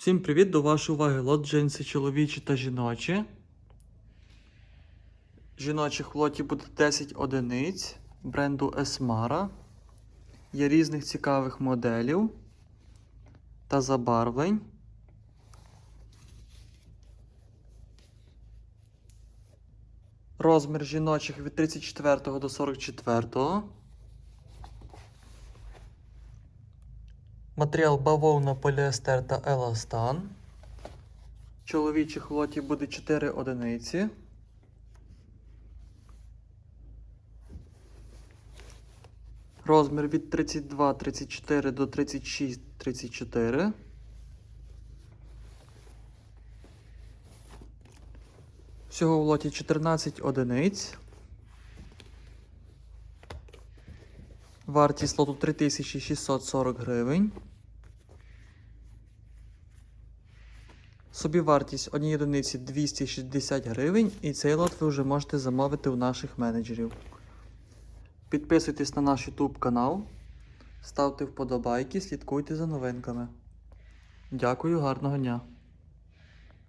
Всім привіт! До вашої уваги лот джинси чоловічі та жіночі. Жіночих в лоті буде 10 одиниць бренду Esmara. Є різних цікавих моделів та забарвлень. Розмір жіночих від 34 до 44. Матеріал бавовна, поліестер та еластан. Чоловічих в лоті буде 4 одиниці. Розмір від 32, 34 до 36, 34. Всього в лоті 14 одиниць. Вартість лоту 3640 гривень. Собівартість однієї одиниці 260 гривень, і цей лот ви вже можете замовити у наших менеджерів. Підписуйтесь на наш YouTube канал, ставте вподобайки, слідкуйте за новинками. Дякую, гарного дня!